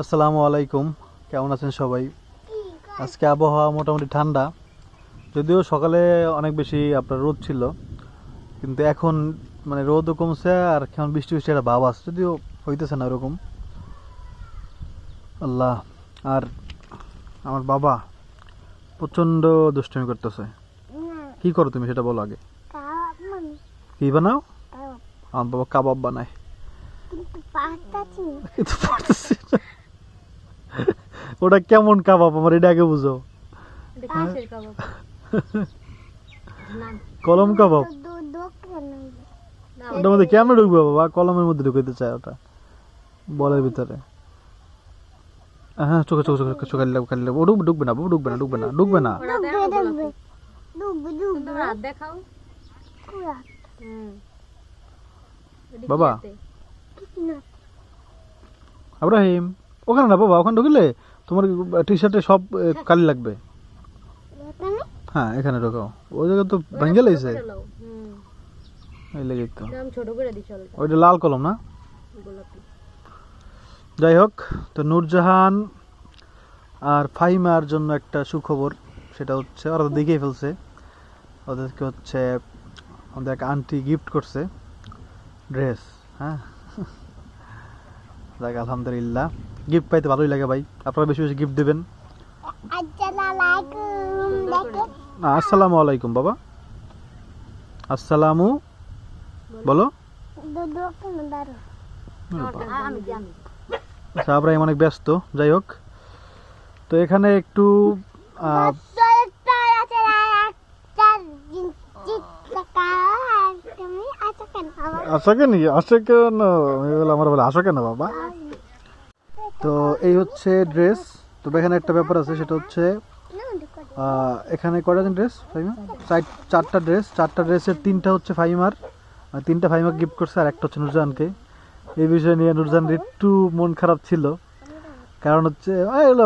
আসসালামু আলাইকুম। কেমন আছেন সবাই? আজকে আবহাওয়া মোটামুটি ঠান্ডা। যদিও সকালে অনেক বেশি আপনার রোদ ছিল কিন্তু এখন মানে রোদও কমছে আর কেমন বৃষ্টি বৃষ্টি একটা ভাব আছে। যদিও হইতেছে না ওরকম। আল্লাহ আর আমার বাবা প্রচণ্ড দুষ্টমি করতেছে। কি করো তুমি সেটা বলো আগে। কি বানাও? আমার বাবা কাবাব বানায়। কিন্তু পারতেছি না। ওটা কেমন কাবাব? আমার এটা আগে বুঝো। না কলম কাবাব? না ওটার মধ্যে কেমন ঢুকবে বাবা? কলমের মধ্যে ঢুকাইতে চায় ওটা। বলের ভিতরে। হ্যাঁ চোখে চোখে চোখে চোখে লাগবে খালি লাগবে ও ঢুকবে না বাবু ঢুকবে না ঢুকবে না না। ডুববে। ডুববে ডুববে কি বাবা। না আব্রাহিম। ওখানে না বাবা ওখানে ঢুকলে তোমার টি শার্টে সব এ, কালি লাগবে। হ্যাঁ এখানে ঢোকাও। ওই জায়গা তো ভেঙে লাইছে ছোট লাও। হুম। এই লেগে তো এটা আমি ছোট করে দিছি অলটা ওইটা লাল কলম না? যাই হোক তো নূরজাহান আর ফাহিমার জন্য একটা সুখবর সেটা হচ্ছে ওরা দেখেই ফেলছে। ওদেরকে হচ্ছে আমাদের এক আন্টি গিফট করছে ড্রেস হ্যাঁ? যাক আলহামদুলিল্লাহ। গিফট পাইতে ভালোই লাগে ভাই। আপনারা বেশি বেশি গিফট দেবেন। আসসালামু আলাইকুম বাবা। আসসালামু বলো। আচ্ছা আব্রাহিম অনেক ব্যস্ত যাই হোক। তো এখানে একটু আহ, তুমি আছো কেন? আসা কেন? আসে কেন আমার বলে আসো কেন বাবা? তো এই হচ্ছে ড্রেস তবে এখানে একটা ব্যাপার আছে, সেটা হচ্ছে এখানে কয়টা ড্রেস ফাইমা চার- চারটা ড্রেস চারটা ড্রেসের তিনটা হচ্ছে ফাইমার তিনটা ফাইমার গিফট করছে, আর একটা হচ্ছে নুরজানকে এই বিষয় নিয়ে নুরজানের একটু মন খারাপ ছিল। কারণ হচ্ছে, এই হলো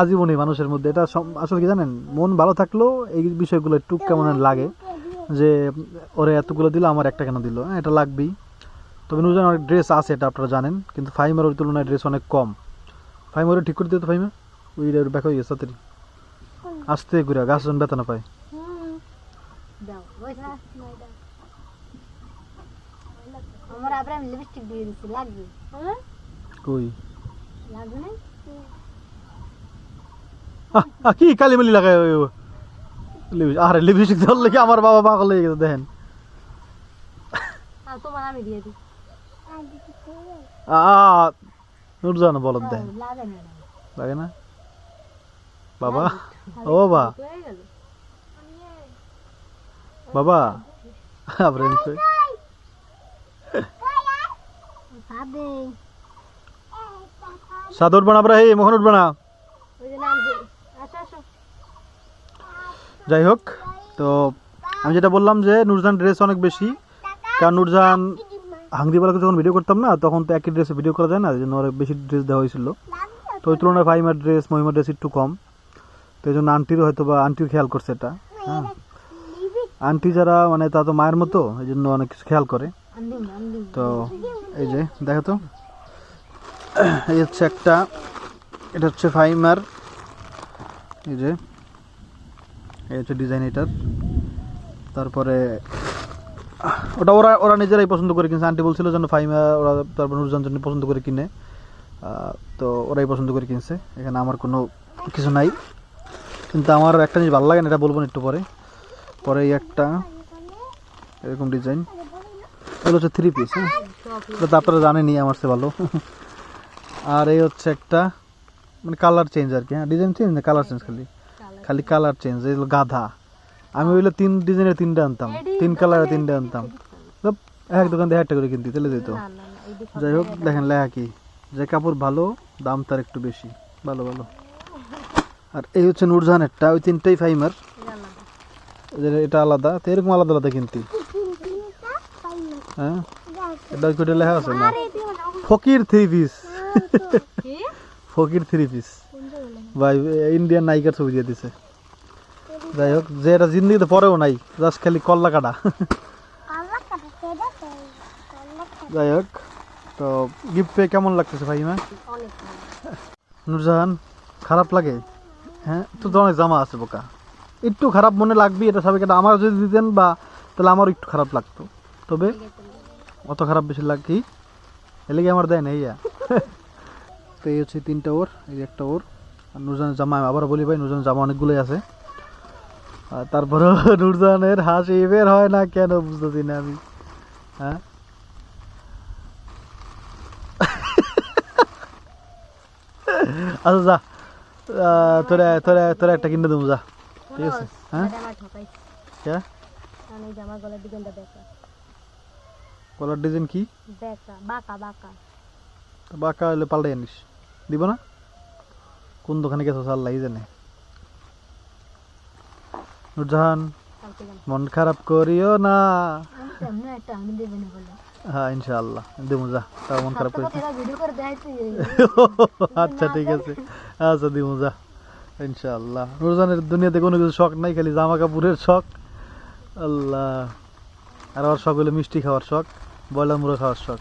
আজীবনই মানুষের মধ্যে, এটা আসলে কি জানেন? মন ভালো থাকলেও এই বিষয়গুলো একটু কেমন লাগে, যে ওরে এতগুলো দিল, আমার একটা কেন দিল? হ্যাঁ এটা লাগবেই। তবে নুরজান অনেক ড্রেস আছে, এটা আপনারা জানেন, কিন্তু ফাইমার ওর তুলনায় ড্রেস অনেক কম। ফাইমার ঠিক করে দিতে ফাইমা ওই ব্যাক হয়ে গেছে তাড়াতাড়ি। আসতে ঘুরে গাছ জন বেতন পায়। দাও। আমার আবার আমি লিপস্টিক দিয়ে দিছি লাগবে? হ্যাঁ? কই? লাগবে না? কি লাগায়। লিপস্টিক- আরে লিপস্টিক ধরলে কি আমার বাবা পাগল হয়ে গেছে দেখেন। তোমার আমি দিয়ে দিই। নুরজান বলত দেন লাগে না। লাগে না? বাবা? ও বাবা। বাবা? আব্রাহিম কই ভাবে। সাদ উঠবে না আব্রাহিম মোহন উঠবে না। ওই যে নাম ধরে- আসো আসো। যাই হোক তো আমি যেটা বললাম যে নুরজান ড্রেস অনেক বেশি। কারণ নুরজান হাঙ্গরিওয়ালাকে যখন ভিডিও করতাম না, তখন তো একই ড্রেসে ভিডিও করা যায় না এই জন্য বেশি ড্রেস দেওয়া হয়েছিল। তো ওই তুলনায় ফাইমার ড্রেস মহিমার ড্রেস একটু কম। তো এই জন্য আন্টিরও হয়তো বা আন্টিও খেয়াল করছে এটা হ্যাঁ। আন্টি যারা মানে তা তো মায়ের মতো, এই জন্য অনেক কিছু খেয়াল করে। তো এই যে, দেখো তো। এই হচ্ছে একটা, এটা হচ্ছে ফাইমার এই যে, এই হচ্ছে ডিজাইন এটার। তারপরে ওটা ওরা ওরা নিজেরাই পছন্দ করে কিনছে। আন্টি বলছিল যেন ফাইমার ওরা তারপর নুরজান জন্য পছন্দ করে কিনে। তো ওরাই পছন্দ করে কিনছে। এখানে আমার কোনো কিছু নাই। কিন্তু আমার একটা জিনিস ভালো লাগে না এটা বলব না একটু পরে। পরে এই একটা এরকম ডিজাইন এগুলো হচ্ছে থ্রি পিস হ্যাঁ? এটা তো আপনারা জানেনি আমার সে ভালো। আর এই হচ্ছে একটা মানে কালার চেঞ্জ আর কি হ্যাঁ? ডিজাইন চেঞ্জ না কালার চেঞ্জ খালি। খালি কালার চেঞ্জ এগুলো গাধা। আমি ওইগুলো তিন ডিজাইনের তিনটা আনতাম। তিন কালারের তিনটা আনতাম। এক দোকান থেকে একটা করে কিনতে এই দেখো যাই হোক দেখেন লেখা কি? যে কাপড় ভালো দাম তার একটু বেশি। ভালো ভালো। আর এই হচ্ছে নুরজাহানেরটা ওই তিনটাই ফাইমার। এটা আলাদা তো এরকম আলাদা আলাদা কিনতি। হ্যাঁ? এটা কোটে লেখা আছে না? ফকির থ্রি পিস। ফকির থ্রি পিস। ভাই ইন্ডিয়ান নায়িকার ছবি দিয়ে দিছে। যাই হোক, যে এটা জিন্দিগিতে পরেও নাই জাস্ট খালি কল্লা কাটা যাই হোক, তো গিফট পেয়ে কেমন লাগতেছে ভাই মা নুরজাহান, খারাপ লাগে? হ্যাঁ তো অনেক জামা আছে বোকা। একটু খারাপ মনে লাগবে, এটা এটা আমার যদি দিতেন বা তাহলে আমারও একটু খারাপ লাগতো। তবে অত খারাপ বেশি লাগ কি? এলে কি আমার দেয় না ইয়া? তো এই হচ্ছে তিনটা ওর, এই একটা ওর। আর জামা আবার বলি ভাই, নুরজাহানের জামা অনেকগুলোই আছে। তারপরে নুরজাহানের হাসি বের হয় না কেন বুঝতেছি না আমি। হ্যাঁ? আচ্ছা যা। তোরা তোরা তোরা একটা কিনে দেবো যা। ঠিক আছে? হ্যাঁ? কলার ডিজাইন কি? বেকা হলে পাল্টাই আনিস। দিব না? কোন দোকানে গেছো আল্লাহ জানে। নুরজাহান মন খারাপ করিও না। হ্যাঁ ইনশাআল্লাহ দেবো যা তাও মন খারাপ করিস আচ্ছা ঠিক আছে। আচ্ছা দিব যা ইনশাআল্লাহ। নুরজানের দুনিয়াতে কোনো কিছু শখ নাই খালি জামা কাপড়ের শখ। আল্লাহ আর আমার শখ হলো মিষ্টি খাওয়ার শখ ব্রয়লার মুড়ো খাওয়ার শখ।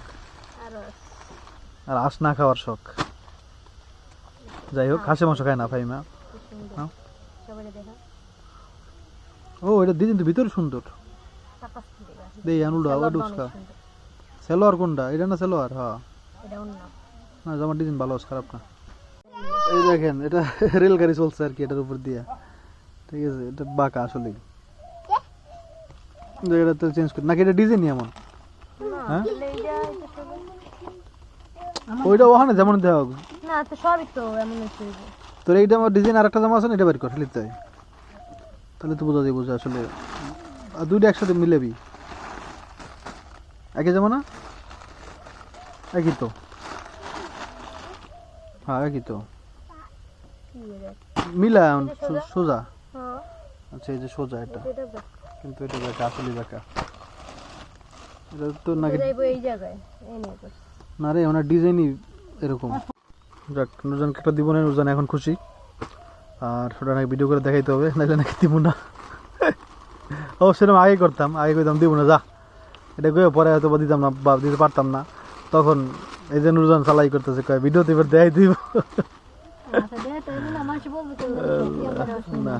আর। আঁশ না খাওয়ার শখ। যাই হোক হাসি মাংস খায় না ফাইমা হ্যাঁ। ও এটা দিদি ভিতরে সুন্দর। দেই আনুলটা ওটা উস্কা সেলোয়ার কোনটা? এটা না সেলোয়ার হ্যাঁ। না জামার ডিজাইন ভালো খারাপ না এই দেখেন এটা রেলগাড়ি চলছে আর কি এটার উপর দিয়ে। ঠিক আছে এটা বাঁকা আসলে এটা তো চেঞ্জ করি নাকি এটা ডিজাইনই এমন? হ্যাঁ? ওইটা ওখানে যেমন দেওয়া হোক। না তো সবই তো এমন তোর এইটা আমার ডিজাইন আর একটা জামা আছে না এটা বের কর লিখতে হয় তাহলে তো বোঝা যাবে আসলে আর দুইটা একসাথে মিলেবি। একই জামা না একই তো। হ্যাঁ একই তো। মিলা সোজা? হ্যাঁ। আচ্ছা এই যে সোজা এটা। কিন্তু এটা বেকা আসলে বেকা। এটা তো নাকি না রে ওনার ডিজাইনই এরকম। যাক নুরজানকে একটা দিব না নুরজান এখন খুশি। আর ওটা নাকি ভিডিও করে দেখাইতে হবে নাহলে নাকি দিব না। অবশ্যই এরকম আগে করতাম আগে কইতাম দিব না যা। এটা কয়ে পরে হয়তো বা দিতাম না বা দিতে পারতাম না। তখন এই যে নুরজান চালাই করতেছে কয় ভিডিও তো এবার দেখাই দিব। তো তো না।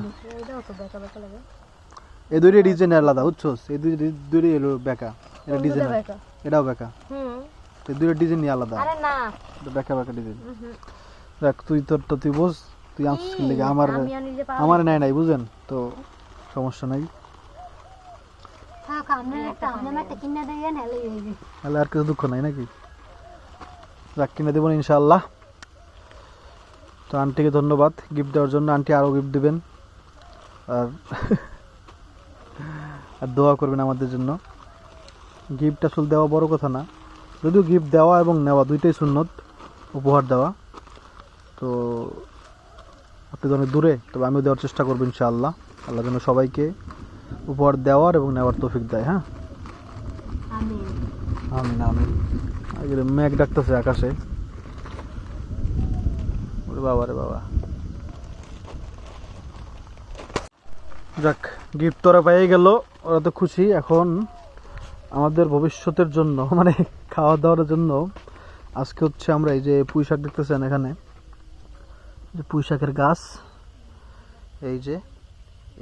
তো এই দুইটা ডিজাইন আলাদা বুঝছোস? এই দুই দুইটাই এলো বেকা। এটা ডিজাইন এটাও বেকা। এই দুইটা ডিজাইনই আলাদা। আরে না। বেকা বেকা ডিজাইন। দেখ তুই তোর তো তুই বোঝ। তুই আনছিস কি? লেগে আমার আমার নাই নাই বুঝেন? তো সমস্যা নাই। তাহলে আর কিছু দুঃখ নাই নাকি? যাক কিনে দেবেন ইনশাআল্লাহ। তো আন্টিকে ধন্যবাদ গিফট দেওয়ার জন্য। আন্টি আরও গিফট দেবেন। আর আর দোয়া করবেন আমাদের জন্য। গিফট আসলে দেওয়া বড় কথা না। যদিও গিফট দেওয়া এবং নেওয়া দুইটাই সুন্নত। উপহার দেওয়া। তো আপনি তো অনেক দূরে তবে আমিও দেওয়ার চেষ্টা করব ইনশাআল্লাহ। আল্লাহ যেন সবাইকে উপহার দেওয়ার এবং নেওয়ার তৌফিক দেয় হ্যাঁ? আমি আমিন আমিন। আগে মেঘ ডাকতেছে আকাশে। ওরে বাবা রে বাবা। যাক গিফট তোরা পেয়ে গেল ওরা তো খুশি। এখন আমাদের ভবিষ্যতের জন্য মানে খাওয়া দাওয়ার জন্য আজকে হচ্ছে আমরা এই যে পুঁই শাক দেখতেছেন এখানে। যে পুঁই শাকের গাছ, এই যে,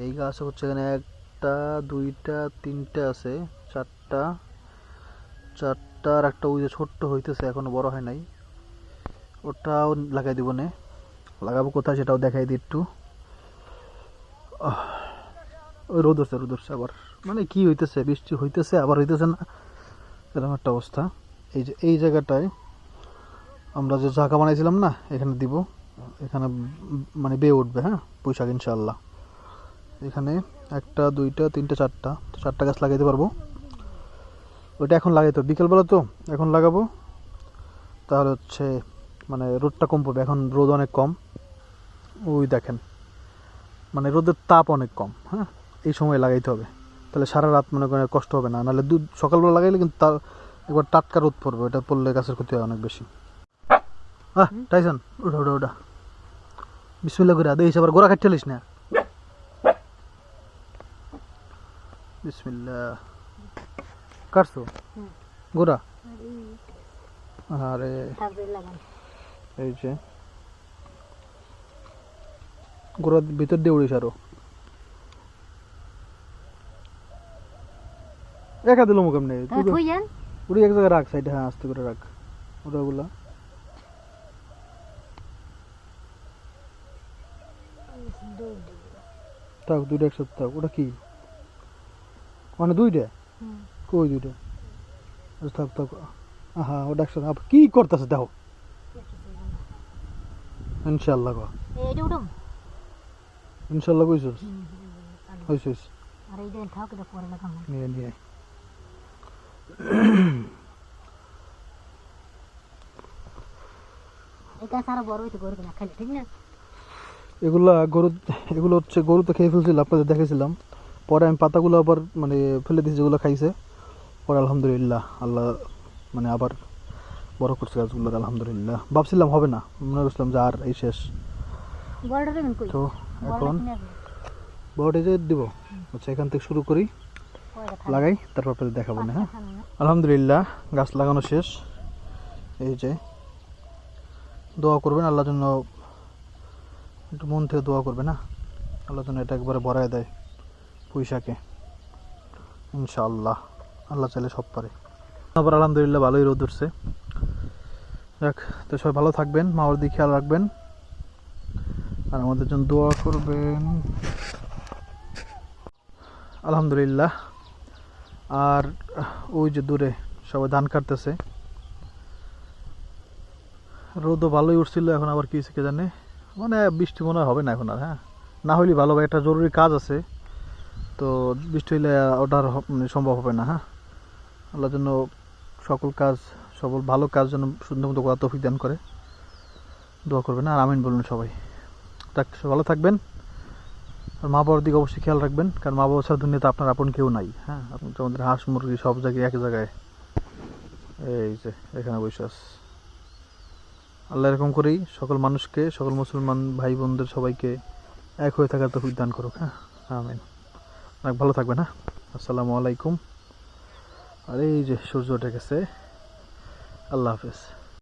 এই গাছ হচ্ছে এখানে একটা, দুইটা, তিনটা আছে, চারটা চারটা আর একটা ওই যে ছোট্ট হইতেছে, এখনও বড় হয় নাই। ওটাও লাগাই দিব নে। লাগাবো কোথায় সেটাও দেখাই দিই একটু। রোদ হচ্ছে রোদ হচ্ছে আবার। মানে কি হইতেছে, বৃষ্টি হইতেছে, আবার হইতেছে না। এরকম একটা অবস্থা। এই যে, এই জায়গাটায় আমরা যে জায়গা বানাইছিলাম না, এখানে দিব। এখানে মানে বেয়ে উঠবে হ্যাঁ? পোশাক ইনশাল্লাহ এখানে একটা, দুইটা, তিনটা, চারটা। তো চারটা গাছ লাগাইতে পারব। ওইটা এখন লাগাইতে হবে বিকেলবেলা তো এখন লাগাবো। তাহলে হচ্ছে মানে রোদটা কম পড়বে। এখন রোদ অনেক কম। ওই দেখেন। মানে রোদের তাপ অনেক কম হ্যাঁ? এই সময় লাগাইতে হবে। তাহলে সারা রাত মনে করেন কষ্ট হবে না। নাহলে দুধ সকালবেলা লাগাইলে কিন্তু তার একবার টাটকা রোদ পড়বে। ওটা পড়লে গাছের ক্ষতি হয় অনেক বেশি। হ্যাঁ টাইসন ওটা ওটা ওটা বিসমিল্লা করে দেখিস আবার গোড়া কাটতে না। বিসমিল্লা কাটছো? গোড়া আরে। এই যে। গোড়ার ভিতর দিয়ে উড়িস আরও। একা দিল মুখ তুমি উড়ি এক জায়গায় রাখ সাইডে হ্যাঁ আস্তে করে রাখ। ওটাগুলা থাক দুইটা একসাথে থাক ওটা কি? মানে দুইটা? কই দুইটা? থাক থাক হ্যাঁ ওটা আপ- কি করতেছে দেখো। ইনশাল্লাহ গো। ইনশাল্লাহ এটা পরে নিয়ে নিয়ে। এই গাছ বড় হইতে গরু কিনা খালি ঠিক না? এগুলা গরু এগুলো হচ্ছে গরু তো খেয়ে ফেলছিল আপনাদের দেখেছিলাম। পরে আমি পাতাগুলো আবার মানে ফেলে দিয়েছি যেগুলো খাইছে। পরে আলহামদুলিল্লাহ আল্লাহ মানে আবার বড় করছে গাছগুলো আলহামদুলিল্লাহ। ভাবছিলাম হবে না মনে করছিলাম যে আর এই শেষ। তো এখন। বড়টা যে দিব। আচ্ছা এখান থেকে শুরু করি। লাগাই তারপর আপনাদের দেখাবো না হ্যাঁ। আলহামদুলিল্লাহ গাছ লাগানো শেষ। এই যে দোয়া করবেন আল্লাহর জন্য একটু মন থেকে দোয়া করবে না? আল্লাহর জন্য এটা একবারে ভরায় দেয় পয়সাকে ইনশাআল্লাহ। আল্লাহ চাইলে সব পারে। আবার আলহামদুলিল্লাহ ভালোই রোদ উঠছে। যাক, তো সবাই ভালো থাকবেন, মা ওর দিকে খেয়াল রাখবেন। আর আমাদের জন্য দোয়া করবেন। আলহামদুলিল্লাহ। আর ওই যে দূরে সবাই ধান কাটতেছে। রোদও ভালোই উঠছিল, এখন আবার কি কে জানে? মানে বৃষ্টি মনে হবে না এখন আর হ্যাঁ? না হলে ভালো একটা জরুরি কাজ আছে। তো বৃষ্টি হইলে ওটা আর মানে সম্ভব হবে না হ্যাঁ? আল্লাহর জন্য সকল কাজ, সকল ভালো কাজ যেন সুন্দর মতো করা তৌফিক দান করে। দোয়া করবেন, আর আমিন বলুন সবাই। তাক ভালো থাকবেন। আর মা বাবার দিকে অবশ্যই খেয়াল রাখবেন, কারণ মা বাবা ছাড়া দুনিয়াতে আপনার আপন কেউ নাই হ্যাঁ? আপনি আমাদের হাঁস মুরগি সব জায়গায়, এক জায়গায়। এই যে, এখানে বসে আছে। আল্লাহ এরকম করেই সকল মানুষকে, সকল মুসলমান ভাই বোনদের সবাইকে এক হয়ে থাকার তো দান করুক। হ্যাঁ আমিন। অনেক ভালো থাকবেন হ্যাঁ? আসসালামু আলাইকুম। আর এই যে সূর্য উঠে গেছে, আল্লাহ হাফেজ।